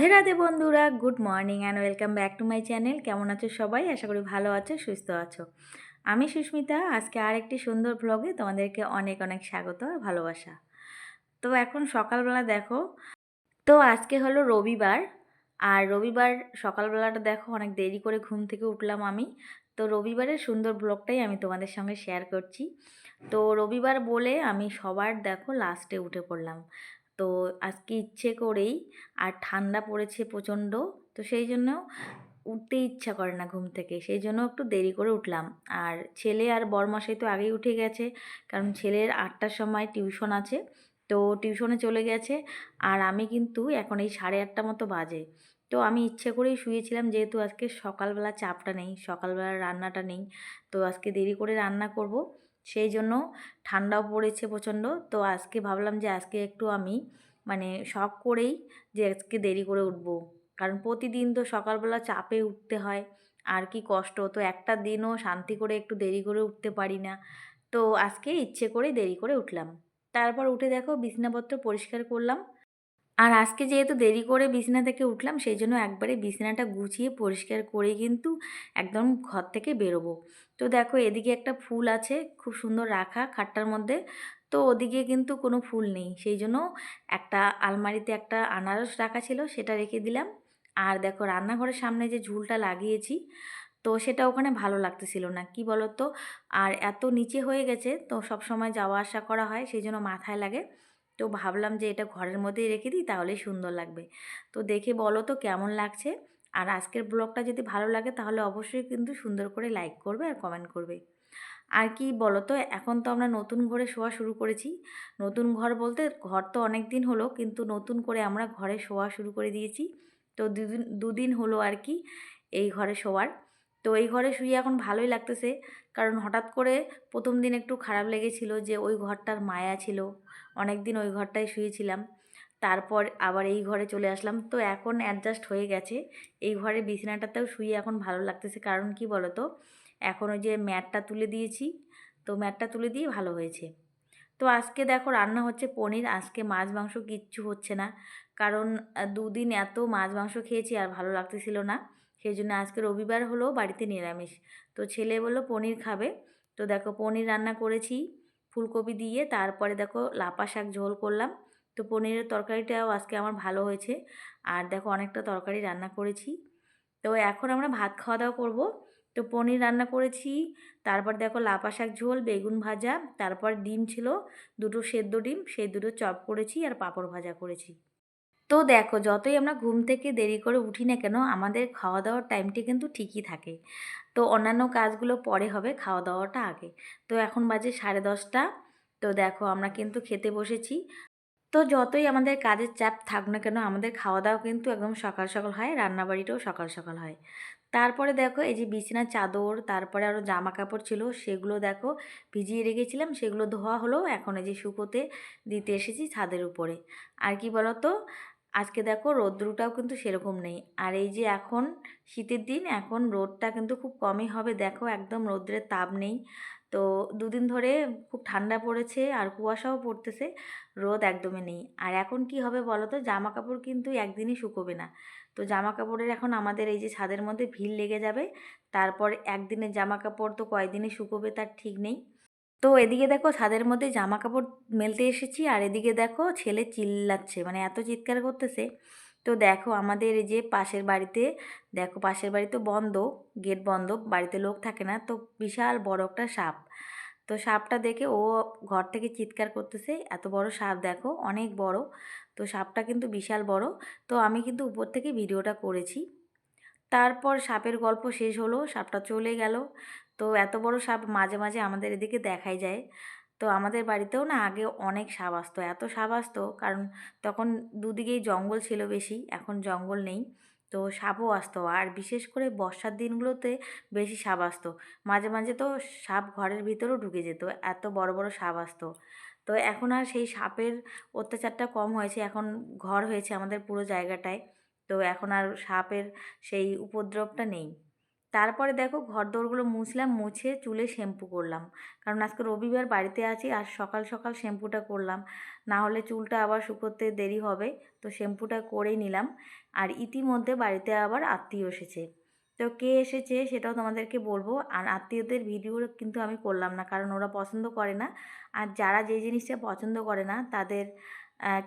রাধে রাধে বন্ধুরা, good morning and welcome back to my channel কেমন আছো সবাই? আশা করি ভালো আছো, সুস্থ আছো। আমি সুস্মিতা, আজকে আর একটি সুন্দর ব্লগে তোমাদেরকে অনেক অনেক স্বাগত আর ভালোবাসা। তো এখন সকালবেলা দেখো, তো আজকে হলো রবিবার, আর রবিবার সকালবেলাটা দেখো, অনেক দেরি করে ঘুম থেকে উঠলাম আমি। তো রবিবারের সুন্দর ব্লগটাই আমি তোমাদের সঙ্গে শেয়ার করছি। তো রবিবার বলে আমি সবার দেখো লাস্টে উঠে পড়লাম। তো আজকে ইচ্ছে করেই আর ঠান্ডা পড়েছে প্রচণ্ড, তো সেই জন্য উঠতে ইচ্ছা করে না ঘুম থেকে। সেই জন্য একটু দেরি করে উঠলাম। আর ছেলে আর বরমাসাই তো আগেই উঠে গেছে, কারণ ছেলের আটটার সময় টিউশন আছে, তো টিউশনে চলে গেছে। আর আমি কিন্তু এখন এই সাড়ে আটটা মতো বাজে। তো আমি ইচ্ছে করেই শুয়েছিলাম, যেহেতু আজকে সকালবেলা চাপটা নেই সকালবেলা রান্নাটা নেই, তো আজকে দেরি করে রান্না করব। সেই জন্য ঠান্ডাও পড়েছে প্রচণ্ড। তো আজকে ভাবলাম যে আজকে একটু আমি মানে শখ করেই যে আজকে দেরি করে উঠব। কারণ প্রতিদিন তো সকালবেলা চাপে উঠতে হয়, আর কি কষ্ট। তো একটা দিনও শান্তি করে একটু দেরি করে উঠতে পারি না। তো আজকে ইচ্ছে করে দেরি করে উঠলাম। তারপর উঠে দেখো বিছনাপত্র পরিষ্কার করলাম। আর আজকে যেহেতু দেরি করে বিছানা থেকে উঠলাম, সেই জন্য একবারে বিছানাটা গুছিয়ে পরিষ্কার করে কিন্তু একদম ঘর থেকে বেরোবো। তো দেখো এদিকে একটা ফুল আছে, খুব সুন্দর রাখা খাটটার মধ্যে। তো ওদিকে কিন্তু কোনো ফুল নেই, সেই জন্য একটা আলমারিতে একটা আনারস রাখা ছিল, সেটা রেখে দিলাম। আর দেখো রান্নাঘরের সামনে যে ঝুলটা লাগিয়েছি, তো সেটা ওখানে ভালো লাগতেছিল না, কি বলো তো আর এত নিচে হয়ে গেছে, তো সব সময় যাওয়া আসা করা হয়, সেই জন্য মাথায় লাগে। তো ভাবলাম যে এটা ঘরের মধ্যেই রেখে দিই, তাহলেই সুন্দর লাগবে। তো দেখে বলো তো কেমন লাগছে? আর আজকের ব্লগটা যদি ভালো লাগে, তাহলে অবশ্যই কিন্তু সুন্দর করে লাইক করবে আর কমেন্ট করবে। আর কি বলো তো, এখন তো আমরা নতুন ঘরে শোয়া শুরু করেছি। নতুন ঘর বলতে ঘর তো অনেক দিন হলো, কিন্তু নতুন করে আমরা ঘরে শোয়া শুরু করে দিয়েছি। তো দুদিন দুদিন হলো আর কি এই ঘরে শোয়ার। তো এই ঘরে শুয়ে এখন ভালোই লাগতেছে। কারণ হঠাৎ করে প্রথম দিন একটু খারাপ লেগেছিল যে ওই ঘরটার মায়া ছিল। অনেক দিন ওই ঘরটায় শুয়েছিলাম। তারপর আবার এই ঘরে চলে আসলাম। তো এখন অ্যাডজাস্ট হয়ে গেছে। এই ঘরে বিছানাটাতেও শুয়ে এখন ভালো লাগতেছে। কারণ কি বলো তো এখন ওই যে ম্যাটটা তুলে দিয়েছি। তো ম্যাটটা তুলে দিয়ে ভালো হয়েছে। তো আজকে দেখো রান্না হচ্ছে পনির। আজকে মাছ, মাংস কিচ্ছু হচ্ছে না। কারণ দুদিন এত মাছ, মাংস খেয়েছি আর ভালো লাগতেছিল না। সেই জন্য আজকে রবিবার হলো বাড়িতে নিরামিষ। তো ছেলে বলল পনির খাবে। তো দেখো পনির রান্না করেছি। ফুলকপি দিয়ে তারপরে দেখো লাপা শাক ঝোল করলাম। তো পনিরের তরকারিটাও আজকে আমার ভালো হয়েছে। আর দেখো অনেকটা তরকারি রান্না করেছি। তো এখন আমরা ভাত খাওয়া দাওয়া করব। তো পনির রান্না করেছি। তারপর দেখো লাপা শাক ঝোল, বেগুন ভাজা, তারপর ডিম ছিল, দুটো সেদ্ধ ডিম, সেই দুটো চপ করেছি আর পাঁপড় ভাজা করেছি। তো দেখো যতই আমরা ঘুম থেকে দেরি করে উঠি না কেন, আমাদের খাওয়া দাওয়ার টাইমটি কিন্তু ঠিকই থাকে। তো অন্যান্য কাজগুলো পরে হবে খাওয়া দাওয়াটা আগে। তো এখন বাজে সাড়ে দশটা। তো দেখো আমরা কিন্তু খেতে বসেছি। তো যতই আমাদের কাজের চাপ থাক না কেন, আমাদের খাওয়া দাওয়া কিন্তু একদম সকাল সকাল হয়, রান্নাবাড়িটাও সকাল সকাল হয়। তারপরে দেখো এই যে বিছানার চাদর, তারপরে আরও জামা কাপড় ছিল, সেগুলো দেখো ভিজিয়ে রেখেছিলাম, সেগুলো ধোয়া হলো, এখন এই যে শুকোতে দিতে এসেছি ছাদের উপরে। আর কি বলতো? আজকে দেখো রোদ্রুটাও কিন্তু সেরকম নেই। আর এই যে এখন শীতের দিন, এখন রোদটা কিন্তু খুব কমই হবে। দেখো একদম রোদ্রের তাপ নেই। তো দুদিন ধরে খুব ঠান্ডা পড়েছে আর কুয়াশাও পড়তেছে, রোদ একদমই নেই। আর এখন কি হবে বলো তো জামা কাপড় কিন্তু একদিনই শুকোবে না। তো জামা কাপড়ের এখন আমাদের এই যে ছাদের মধ্যে ভিড় লেগে যাবে, তারপর একদিনের জামা কাপড় তো কয়দিনে শুকোবে তার ঠিক নেই। তো এদিকে দেখো ছাদের মধ্যে জামা কাপড় মেলতে এসেছি আর এদিকে দেখো ছেলে চিল্লাচ্ছে মানে এত চিৎকার করতেছে। তো দেখো আমাদের এই যে পাশের বাড়িতে, দেখো পাশের বাড়ি তো বন্ধ, গেট বন্ধ, বাড়িতে লোক থাকে না, তো বিশাল বড় একটা সাপ। তো সাপটা দেখে ও ঘর থেকে চিৎকার করতেছে, এত বড় সাপ দেখো, অনেক বড়। তো সাপটা কিন্তু বিশাল বড়, তো আমি কিন্তু উপর থেকে ভিডিওটা করেছি। তারপর সাপের গল্প শেষ হলো, সাপটা চলে গেল। তো এত বড় সাপ মাঝে মাঝে আমাদের এদিকে দেখাই যায়। তো আমাদের বাড়িতেও না আগে অনেক সাপ আসতো, এত সাপ আসতো কারণ তখন দুদিকেই জঙ্গল ছিল বেশি, এখন জঙ্গল নেই। তো সাপও আসতো আর বিশেষ করে বর্ষার দিনগুলোতে বেশি সাপ আসতো। মাঝে মাঝে তো সাপ ঘরের ভিতরেও ঢুকে যেত, এত বড় বড় সাপ আসতো। তো এখন আর সেই সাপের অত্যাচারটা কম হয়েছে, এখন ঘর হয়েছে আমাদের পুরো জায়গাটায়। তো এখন আর সাপের সেই উপদ্রবটা নেই। তারপরে দেখো ঘর দোরগুলো মুছলাম, মুছে চুলে শ্যাম্পু করলাম। কারণ আজকে রবিবার বাড়িতে আছি আর সকাল সকাল শ্যাম্পুটা করলাম। না হলে চুলটা আবার শুকোতে দেরি হবে, তো শ্যাম্পুটা করেই নিলাম। আর ইতিমধ্যে বাড়িতে আবার আত্মীয় এসেছে। তো কে এসেছে সেটাও তোমাদেরকে বলব। আর আত্মীয়দের ভিডিও কিন্তু আমি করলাম না, কারণ ওরা পছন্দ করে না। আর যারা যে জিনিসটা পছন্দ করে না, তাদের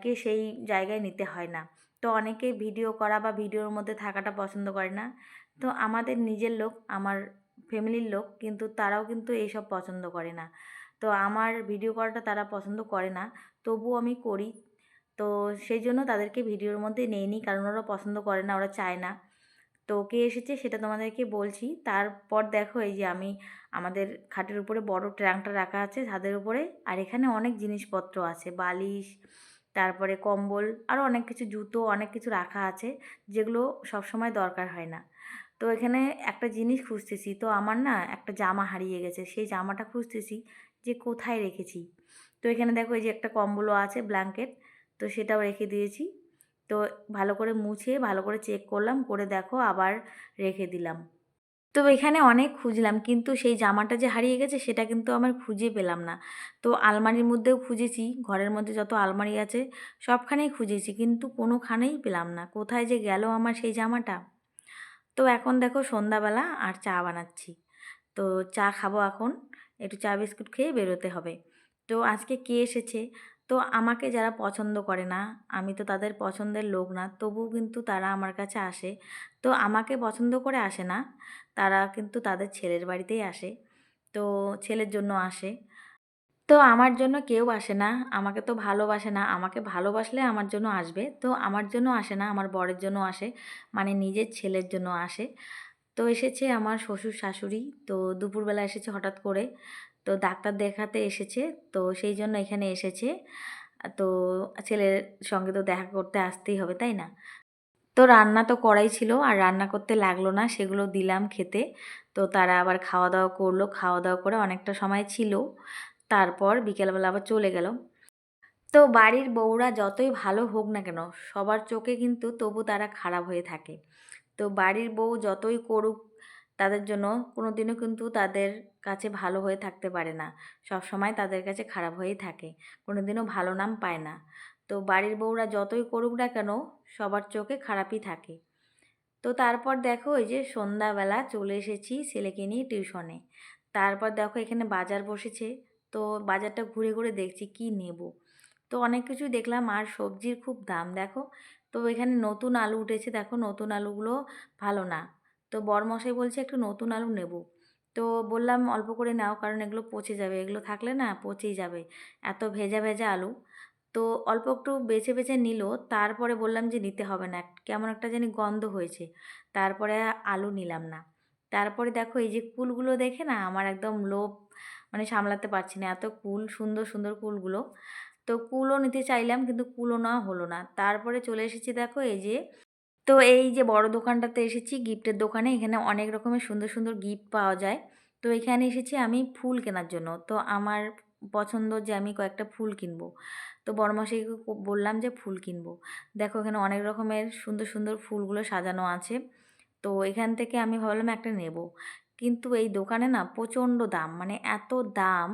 কে সেই জায়গায় নিতে হয় না। তো অনেকে ভিডিও করা বা ভিডিওর মধ্যে থাকাটা পছন্দ করে না। তো আমাদের নিজের লোক, আমার ফ্যামিলির লোক কিন্তু তারাও কিন্তু এইসব পছন্দ করে না। তো আমার ভিডিও করাটা তারা পছন্দ করে না, তবুও আমি করি। তো সেই জন্য তাদেরকে ভিডিওর মধ্যে নেইনি কারণ ওরা পছন্দ করে না, ওরা চায় না। তো কে এসেছে সেটা তোমাদেরকে বলছি। তারপর দেখো এই যে আমি, আমাদের খাটের উপরে বড় ট্রাঙ্কটা রাখা আছে ছাদের উপরে, আর এখানে অনেক জিনিসপত্র আছে। বালিশ, তারপরে কম্বল আরও অনেক কিছু, জুতো, অনেক কিছু রাখা আছে, যেগুলো সবসময় দরকার হয় না। তো এখানে একটা জিনিস খুঁজতেছি। তো আমার না একটা জামা হারিয়ে গেছে। সেই জামাটা খুঁজতেছি যে কোথায় রেখেছি। তো এখানে দেখো এই যে একটা কম্বলও আছে ব্ল্যাঙ্কেট তো সেটাও রেখে দিয়েছি। তো ভালো করে মুছে, ভালো করে চেক করলাম, করে দেখো আবার রেখে দিলাম। তো এখানে অনেক খুঁজলাম, কিন্তু সেই জামাটা যে হারিয়ে গেছে সেটা কিন্তু আমার খুঁজে পেলাম না। তো আলমারির মধ্যেও খুঁজেছি, ঘরের মধ্যে যত আলমারি আছে সবখানেই খুঁজেছি, কিন্তু কোনোখানেই পেলাম না। কোথায় যে গেল আমার সেই জামাটা? তো এখন দেখো সন্ধ্যাবেলা আর চা বানাচ্ছি। তো চা খাব এখন, একটু চা বিস্কুট খেয়ে বেরোতে হবে। তো আজকে কে এসেছে? তো আমাকে যারা পছন্দ করে না, আমি তো তাদের পছন্দের লোক না, তবুও কিন্তু তারা আমার কাছে আসে। তো আমাকে পছন্দ করে আসে না, তারা কিন্তু তাদের ছেলের বাড়িতেই আসে। তো ছেলের জন্য আসে। তো আমার জন্য কেউ আসে না। আমাকে তো ভালোবাসে না। আমাকে ভালোবাসলে আমার জন্য আসবে। তো আমার জন্য আসে না। আমার বরের জন্য আসে। মানে নিজের ছেলের জন্য আসে। তো এসেছে আমার শ্বশুর শাশুড়ি। তো দুপুরবেলা এসেছে হঠাৎ করে। তো ডাক্তার দেখাতে এসেছে। তো সেই জন্য এখানে এসেছে। তো ছেলের সঙ্গে তো দেখা করতে আসতেই হবে, তাই না? তো রান্না তো করাই ছিল। আর রান্না করতে লাগল না। সেগুলো দিলাম খেতে। তো তারা আবার খাওয়া দাওয়া করল। খাওয়া দাওয়া করে অনেকটা সময় ছিল। তারপর বিকেলবেলা আবার চলে গেল তো বাড়ির বউরা যতই ভালো হোক না কেন, সবার চোখে কিন্তু তবু তারা খারাপ হয়ে থাকে। তো বাড়ির বউ যতই করুক, তাদের জন্য কোনো দিনও কিন্তু তাদের কাছে ভালো হয়ে থাকতে পারে না। সব সময় তাদের কাছে খারাপ হয়েই থাকে কোনো দিনও ভালো নাম পায় না। তো বাড়ির বউরা যতই করুক না কেন, সবার চোখে খারাপই থাকে। তো তারপর দেখো ওই যে সন্ধ্যাবেলা চলে এসেছি ছেলেকে নিয়ে টিউশনে। তারপর দেখো এখানে বাজার বসেছে। তো বাজারটা ঘুরে ঘুরে দেখছি কি নেব। তো অনেক কিছুই দেখলাম, আর সবজির খুব দাম দেখো। তো এখানে নতুন আলু উঠেছে, দেখো নতুন আলুগুলো ভালো না। তো বরমশাই বলছে একটু নতুন আলু নেব। তো বললাম অল্প করে নাও, কারণ এগুলো পচে যাবে। এগুলো থাকলে না পচেই যাবে, এত ভেজা ভেজা আলু। তো অল্প একটু বেছে বেছে নিল, তারপরে বললাম যে নিতে হবে না, কেমন একটা জানি গন্ধ হয়েছে। তারপরে আলু নিলাম না। তারপরে দেখো এই যে কুলগুলো দেখে না আমার একদম লোভ মানে সামলাতে পারছি না। এত কুল, সুন্দর সুন্দর কুলগুলো। তো কুলও নিতে চাইলাম কিন্তু কুলও না হলো না। তারপরে চলে এসেছি দেখো এই যে, তো এই যে বড় দোকানটাতে এসেছি গিফটের দোকানে। এখানে অনেক রকমের সুন্দর সুন্দর গিফট পাওয়া যায়। তো এখানে এসেছি আমি ফুল কেনার জন্য। তো আমার পছন্দ যে আমি কয়েকটা ফুল কিনবো। তো বড়মাসিকে বললাম যে ফুল কিনবো। দেখো এখানে অনেক রকমের সুন্দর সুন্দর ফুলগুলো সাজানো আছে। তো এখান থেকে আমি ভাবলাম একটা নেব। কিন্তু এই দোকানে না প্রচণ্ড দাম মানে এত দাম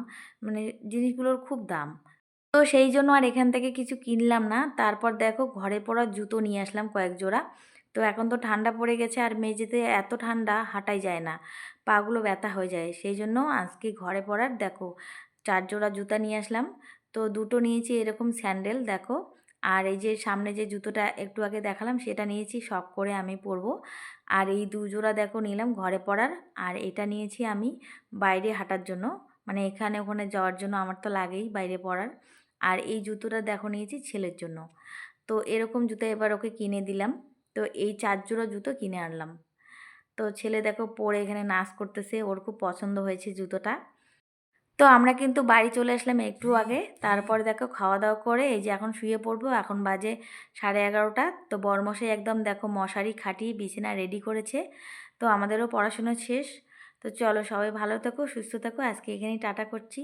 মানে জিনিসগুলোর খুব দাম। তো সেই জন্য আর এখান থেকে কিছু কিনলাম না। তারপর দেখো ঘরে পড়া জুতো নিয়ে আসলাম কয়েক জোড়া। তো এখন তো ঠান্ডা পড়ে গেছে আর মেঝেতে এত ঠান্ডা হাঁটাই যায় না। পাগুলো ব্যথা হয়ে যায়। সেই জন্য আজকে ঘরে পড়ার দেখো চার জোড়া জুতা নিয়ে আসলাম। তো দুটো নিয়েছি এরকম স্যান্ডেল, দেখো। আর এই যে সামনে যে জুতোটা একটু আগে দেখালাম, সেটা নিয়েছি, শখ করে আমি পরবো। আর এই দু জোড়া দেখো নিলাম ঘরে পড়ার আর এটা নিয়েছি আমি বাইরে হাঁটার জন্য। মানে এখানে ওখানে যাওয়ার জন্য আমার তো লাগেই বাইরে পড়ার আর এই জুতোটা দেখো নিয়েছি ছেলের জন্য। তো এরকম জুতো এবার ওকে কিনে দিলাম। তো এই চার জোড়া জুতো কিনে আনলাম। তো ছেলে দেখো পরে এখানে নাচ করতেছে, ওর খুব পছন্দ হয়েছে জুতোটা। তো আমরা কিন্তু বাড়ি চলে আসলাম একটু আগে। তারপরে দেখো খাওয়া দাওয়া করে এই যে এখন শুয়ে পড়ব। এখন বাজে সাড়ে এগারোটা। তো বরমশাই একদম দেখো মশারি খাটিয়ে বিছানা রেডি করেছে। তো আমাদেরও পড়াশুনো শেষ। তো চলো সবাই ভালো থাকো, সুস্থ থাকো। আজকে এখানেই টাটা করছি।